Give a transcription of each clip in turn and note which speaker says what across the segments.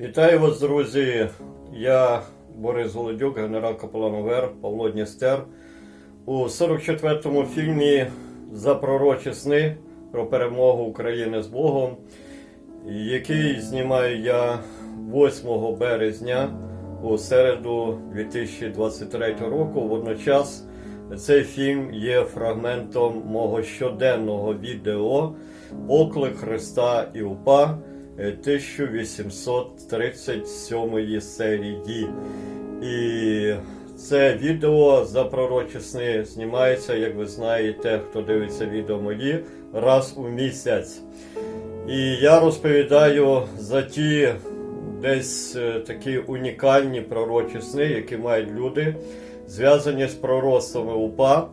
Speaker 1: Вітаю вас, друзі! Я Борис Голодюк, генерал капелан УВР Павло Дністер. У 44-му фільмі За пророчі сни про перемогу України з Богом, який знімаю я 8 березня у середу 2023 року. Водночас цей фільм є фрагментом мого щоденного відео Поклик Христа і УПА 1837 серії. І це відео за пророчі сни знімається, як ви знаєте, хто дивиться відео мої, раз у місяць. І я розповідаю за ті десь е, такі унікальні пророчі сни, які мають люди, зв'язані з пророцтвами УПА,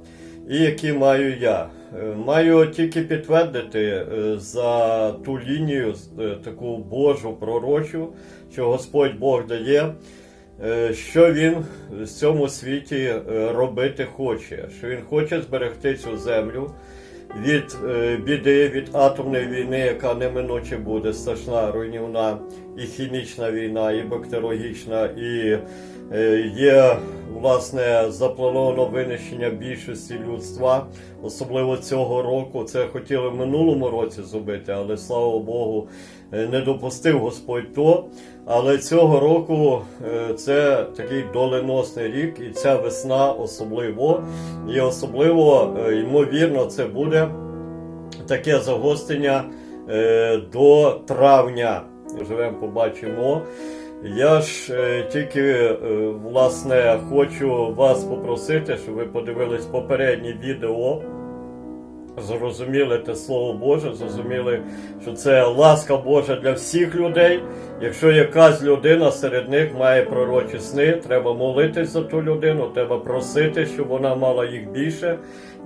Speaker 1: і які маю я. Е, Маю тільки підтвердити е, за ту лінію, е, таку Божу пророчу, що Господь Бог дає, що Він в цьому світі робити хоче, що Він хоче зберегти цю землю від біди, від атомної війни, яка неминуче буде, страшна, руйнівна, і хімічна війна, і бактеріологічна, і є власне заплановано винищення більшості людства, особливо цього року. Це хотіли в минулому році зробити, але слава Богу, е, не допустив Господь то. Але цього року е, це такий доленосний рік, і ця весна особливо. І особливо, е, ймовірно, це буде таке загострення до травня. Живемо, побачимо. Я ж е, тільки е, власне хочу вас попросити, щоб ви подивились попереднє відео. Зрозуміли те Слово Боже, зрозуміли, що це ласка Божа для всіх людей. Якщо якась людина серед них має пророчі сни, треба молитись за ту людину, треба просити, щоб вона мала їх більше.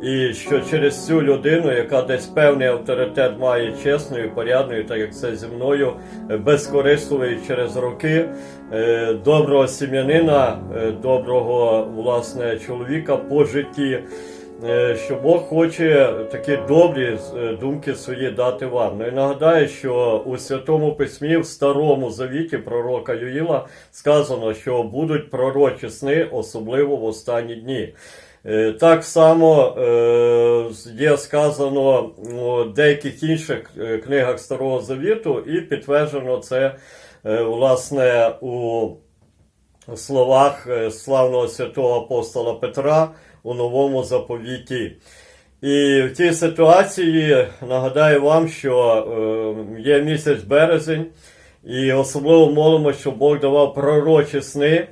Speaker 1: І що через цю людину, яка десь певний авторитет має чесною, порядною, так як це зі мною, безкорисливою через роки, е, доброго сім'янина, е, доброго власне чоловіка по житті. Е, що Бог хоче такі добрі е, думки свої дати вам. Ну і нагадаю, що у Святому Письмі в Старому Завіті пророка Юїла сказано, що будуть пророчі сни, особливо в останні дні. Е, Так само є сказано у деяких інших книгах Старого Завіту, і підтверджено це власне у словах е, славного святого апостола Петра у новому заповіті. І в цій ситуації нагадаю вам, що е, є місяць березень, і особливо молимо, щоб Бог давав пророчі сни,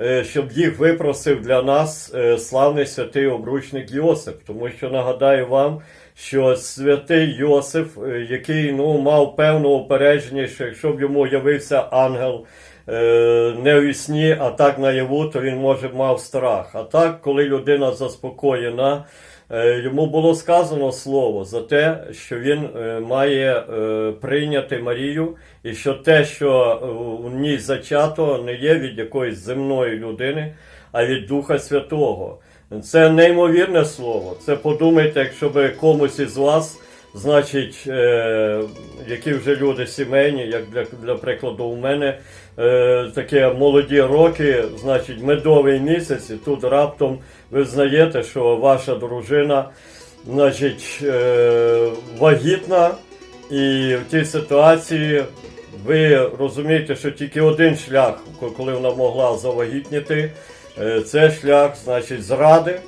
Speaker 1: е, щоб їх випросив для нас славний святий обручник Йосип. Тому що нагадаю вам, що святий Йосип, який ну, мав певне упередження, що якщо б йому явився ангел, не у сні, а так наяву, то він може мав страх. А так, коли людина заспокоєна, е, йому було сказано слово за те, що він е, має е, прийняти Марію, і що те, що е, у ній зачато, не є від якоїсь земної людини, а від Духа Святого. Це неймовірне слово. Це подумайте, якщо би комусь із вас Значить, е, які вже люди сімейні, як для, для прикладу, у мене е, такі молоді роки, значить, медовий місяць, і тут раптом ви знаєте, що ваша дружина, значить, е, вагітна, і в тій ситуації ви розумієте, що тільки один шлях, коли вона могла завагітніти, е, це шлях, значить, зради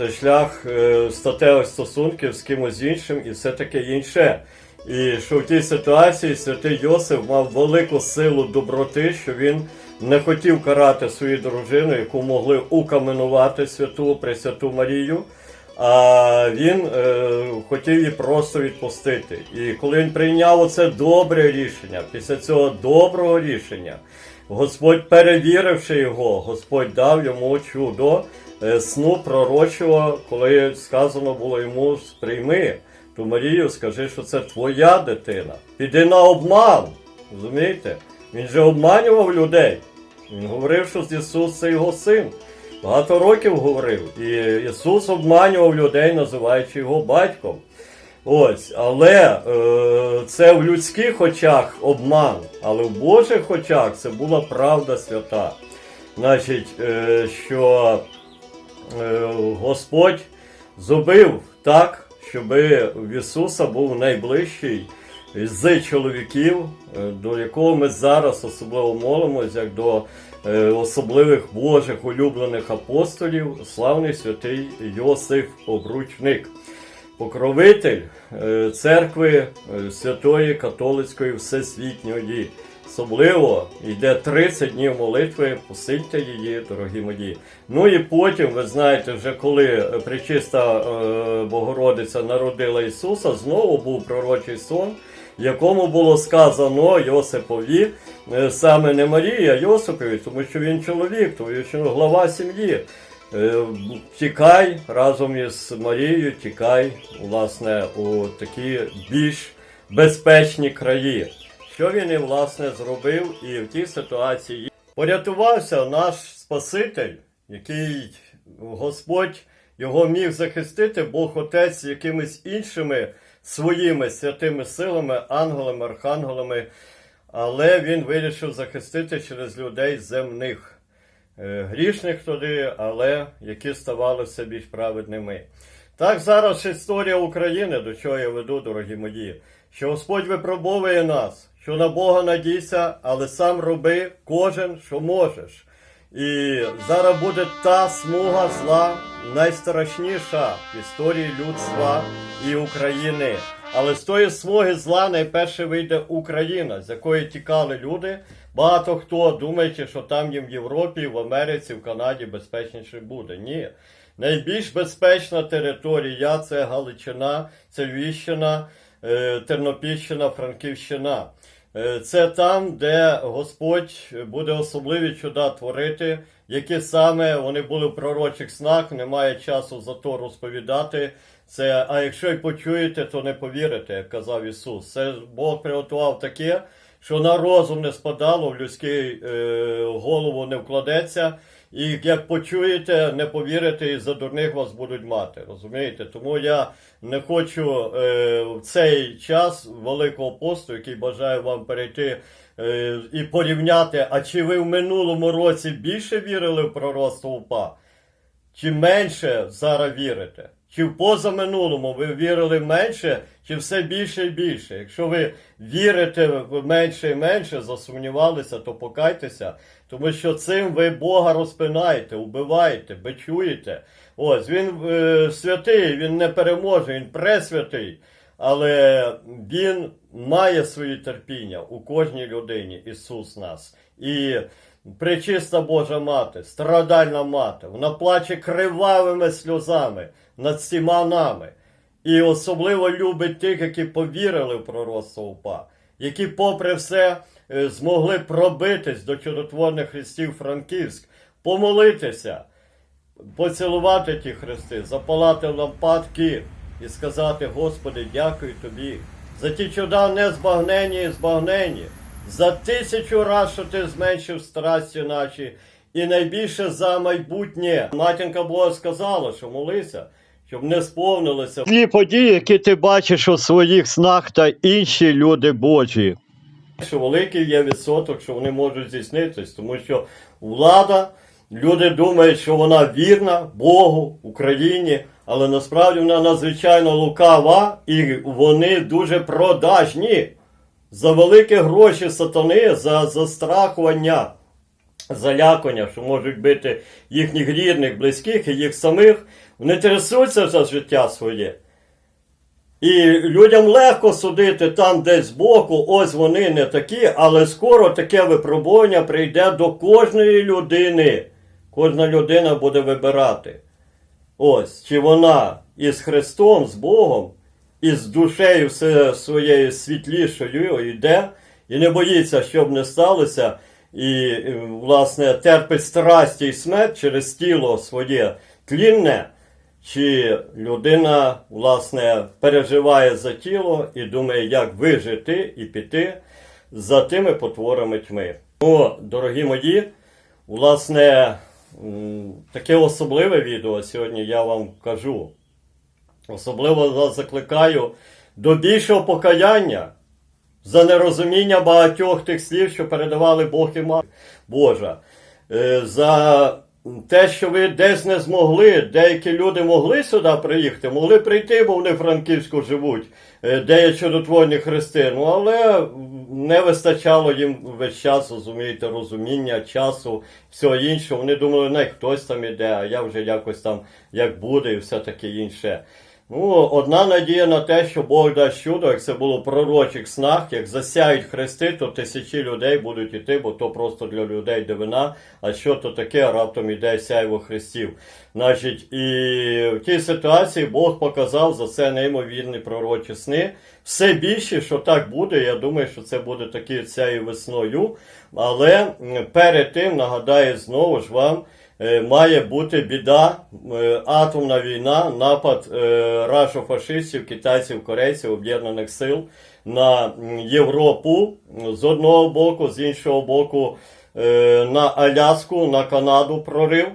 Speaker 1: це шлях е, статевих стосунків з кимось іншим і все таке інше. І що в тій ситуації святий Йосиф мав велику силу доброти, що він не хотів карати свою дружину, яку могли укаменувати святу Пресвяту Марію. А він е, хотів її просто відпустити. І коли він прийняв оце добре рішення, після цього доброго рішення, Господь, перевіривши його, Господь дав йому чудо е, сну пророчого, коли сказано було йому сприйми ту Марію, скажи, що це твоя дитина. Піди на обман. Розумієте? Він же обманював людей. Він говорив, що Ісус це його син. Багато років говорив. І Ісус обманював людей, називаючи його батьком. Ось, але е, це в людських очах обман, але в Божих очах це була правда свята. Значить, е, що е, Господь зробив так, щоб в Ісуса був найближчий з чоловіків, е, до якого ми зараз особливо молимось, як до е, особливих Божих улюблених апостолів, славний святий Йосиф Обручник покровитель е, церкви Святої Католицької Всесвітньої. Особливо йде 30 днів молитви, посильте її, дорогі мої. Ну і потім, ви знаєте, вже коли Пречиста е, Богородиця народила Ісуса, знову був пророчий сон, якому було сказано Йосипові, е, саме не Марії, а Йосипові, тому що він чоловік, тому що глава сім'ї. Е, Тікай разом із Марією, тікай, власне, у такі більш безпечні краї. Що він і власне зробив, і в тій ситуації порятувався наш Спаситель, який Господь його міг захистити, Бог Отець якимись іншими своїми святими силами, ангелами, архангелами, але він вирішив захистити через людей земних е, грішних туди, але які ставали все більш праведними. Так зараз історія України, до чого я веду, дорогі мої, що Господь випробовує нас, що на Бога надійся, але сам роби кожен, що можеш. І зараз буде та смуга зла найстрашніша в історії людства і України. Але з тої смуги зла найперше вийде Україна, з якої тікали люди. Багато хто думаючи, що там їм в Європі, в Америці, в Канаді безпечніше буде. Ні. Найбільш безпечна територія це Галичина, це Львівщина, е, Тернопільщина, Франківщина. Е, Це там, де Господь буде особливі чуда творити, які саме вони були в пророчих снах, немає часу за то розповідати. Це, а якщо й почуєте, то не повірите, як казав Ісус. Це Бог приготував таке, що на розум не спадало, в людський е, голову не вкладеться. І як почуєте, не повірите, і за дурних вас будуть мати. Розумієте? Тому я не хочу е, в цей час Великого посту, який бажаю вам перейти е, і порівняти, а чи ви в минулому році більше вірили в пророцтво УПА, чи менше зараз вірите? Чи в позаминулому ви вірили менше, чи все більше і більше? Якщо ви вірите менше і менше, засумнівалися, то покайтеся, тому що цим ви Бога розпинаєте, убиваєте, бичуєте. Ось він е, святий, він не переможе, він пресвятий, але він має свої терпіння у кожній людині, Ісус нас. І Пречиста Божа мати, страдальна мати, вона плаче кривавими сльозами над всіма нами. І особливо любить тих, які повірили в пророцтво УПА, які, попри все, е, змогли пробитись до чудотворних хрестів Франківськ, помолитися, поцілувати ті хрести, запалати лампадки і сказати, Господи, дякую тобі за ті чуда не збагнені і збагнені, за тисячу раз, що ти зменшив страсті наші, і найбільше за майбутнє. Матінка Бога сказала, що молися, щоб не сповнилися ті події, які ти бачиш у своїх снах та інші люди Божі. Що великий є відсоток, що вони можуть здійснитись, тому що влада, люди думають, що вона вірна Богу, Україні, але насправді вона надзвичайно лукава і вони дуже продажні за великі гроші сатани, за застрахування, залякування, що можуть бити їхніх рідних, близьких і їх самих, вони трясуться за життя своє. І людям легко судити там десь збоку, ось вони не такі, але скоро таке випробування прийде до кожної людини. Кожна людина буде вибирати. Ось, чи вона із Христом, з Богом, і з душею своєю світлішою йде, і не боїться, щоб не сталося, і, е, власне, терпить страсті і смерть через тіло своє тлінне, чи людина, власне, переживає за тіло і думає, як вижити і піти за тими потворами тьми. О, дорогі мої, власне, таке особливе відео сьогодні я вам кажу. Особливо вас закликаю до більшого покаяння за нерозуміння багатьох тих слів, що передавали Бог і Мати Божа, Е, за те, що ви десь не змогли, деякі люди могли сюди приїхати, могли прийти, бо вони в Франківську живуть, е, де є чудотворні хрести, ну але не вистачало їм весь час, розумієте, розуміння, часу, всього іншого. Вони думали, не хтось там іде, а я вже якось там як буде і все таке інше. Ну, одна надія на те, що Бог дасть чудо, як це було в пророчих снах, як засяють хрести, то тисячі людей будуть іти, бо то просто для людей дивина. А що то таке, раптом іде сяйво хрестів. Значить, і в тій ситуації Бог показав за це неймовірні пророчі сни. Все більше, що так буде, я думаю, що це буде таки цією весною. Але перед тим нагадаю знову ж вам. Е, має бути біда, е, атомна війна, напад е, рашофашистів, китайців, корейців, об'єднаних сил на Європу з одного боку, з іншого боку на Аляску, на Канаду прорив.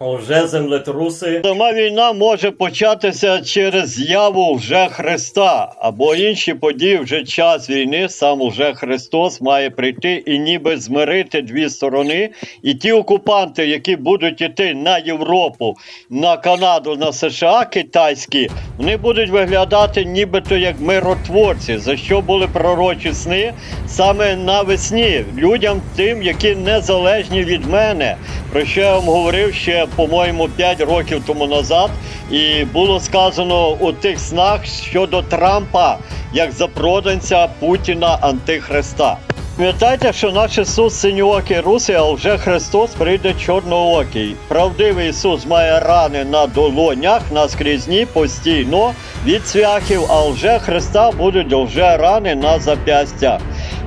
Speaker 1: Вже землетруси. Сама війна може початися через з'яву вже Христа, або інші події вже час війни, сам уже Христос має прийти і ніби змирити дві сторони. І ті окупанти, які будуть йти на Європу, на Канаду, на США китайські, вони будуть виглядати нібито як миротворці, за що були пророчі сни саме навесні людям, тим, які незалежні від мене. Про що я вам говорив ще, по-моєму, 5 років тому назад. І було сказано у тих снах щодо Трампа як запроданця Путіна Антихриста. Пам'ятайте, що наш Ісус синьоокий русий, а вже Христос прийде чорноокий. Правдивий Ісус має рани на долонях, на скрізні постійно від цвяхів, а вже Христа будуть вже рани на зап'ястях.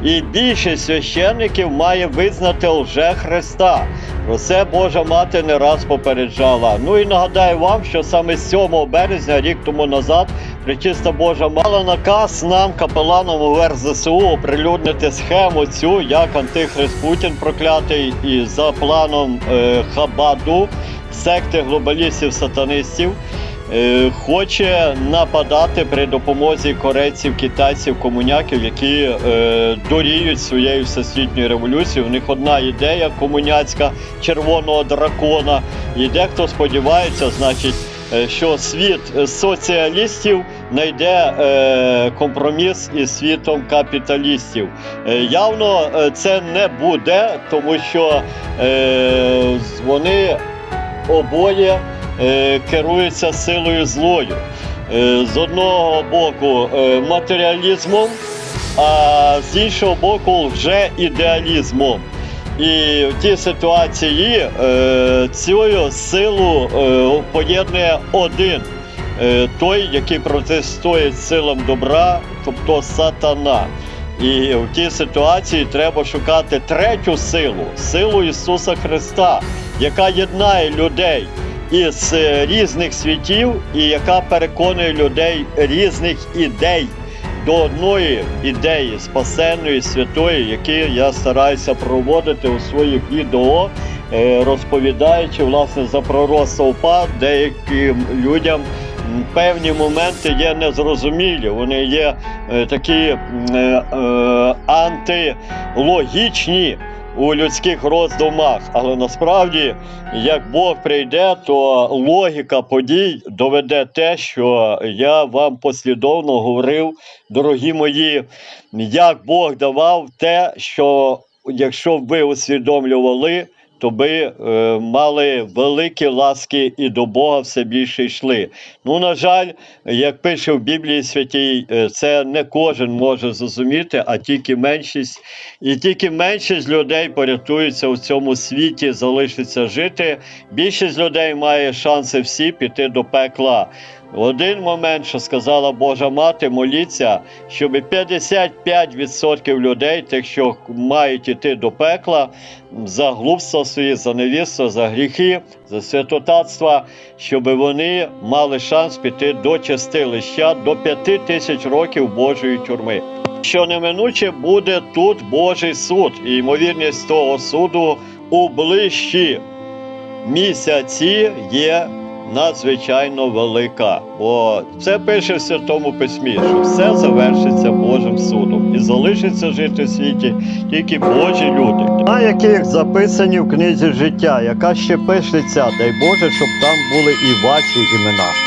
Speaker 1: І більшість священників має визнати лже Христа. Про це Божа мати не раз попереджала. Ну і нагадаю вам, що саме 7 березня, рік тому назад, Пречиста Божа мала наказ нам, капеланам УВР ЗСУ, оприлюднити схему цю, як антихрист Путін проклятий, і за планом е, Хабаду, секти глобалістів-сатанистів. Е, Хоче нападати при допомозі корейців, китайців, комуняків, які е, доріють своєю всесвітньою революцією. У них одна ідея комуняцька червоного дракона. І дехто сподівається, значить, е, що світ соціалістів знайде е, компроміс із світом капіталістів. Е, явно це не буде, тому що е, вони обоє е, керуються силою злою. Е, з одного боку е, матеріалізмом, а з іншого боку вже ідеалізмом. І в тій ситуації цю силу поєднує один. Той, який протистоїть силам добра, тобто сатана. І в тій ситуації треба шукати третю силу, силу Ісуса Христа, яка єднає людей із е, різних світів і яка переконує людей різних ідей до одної ідеї спасенної, святої, які я стараюся проводити у своїх відео, е, розповідаючи власне за пророцтво УПА деяким людям. Певні моменти є незрозумілі, вони є е, такі е, е, антилогічні у людських роздумах. Але насправді, як Бог прийде, то логіка подій доведе те, що я вам послідовно говорив, дорогі мої, як Бог давав те, що якщо ви усвідомлювали, то би е, мали великі ласки і до Бога все більше йшли. Ну, на жаль, як пише в Біблії Святій, е, це не кожен може зрозуміти, а тільки меншість. І тільки меншість людей порятуються у цьому світі, залишиться жити. Більшість людей має шанси всі піти до пекла. В один момент, що сказала Божа мати, моліться, щоб 55% людей, тих, що мають іти до пекла, за глупство свої, за невірство, за гріхи, за святотатство, щоб вони мали шанс піти до чистилища до 5 тисяч років Божої тюрми. Що неминуче буде тут Божий суд, і ймовірність того суду у ближчі місяці є надзвичайно велика. Бо це пише в Святому Письмі, що все завершиться Божим судом і залишиться жити в світі тільки Божі люди, на яких записані в книзі життя, яка ще пишеться, дай Боже, щоб там були і ваші імена.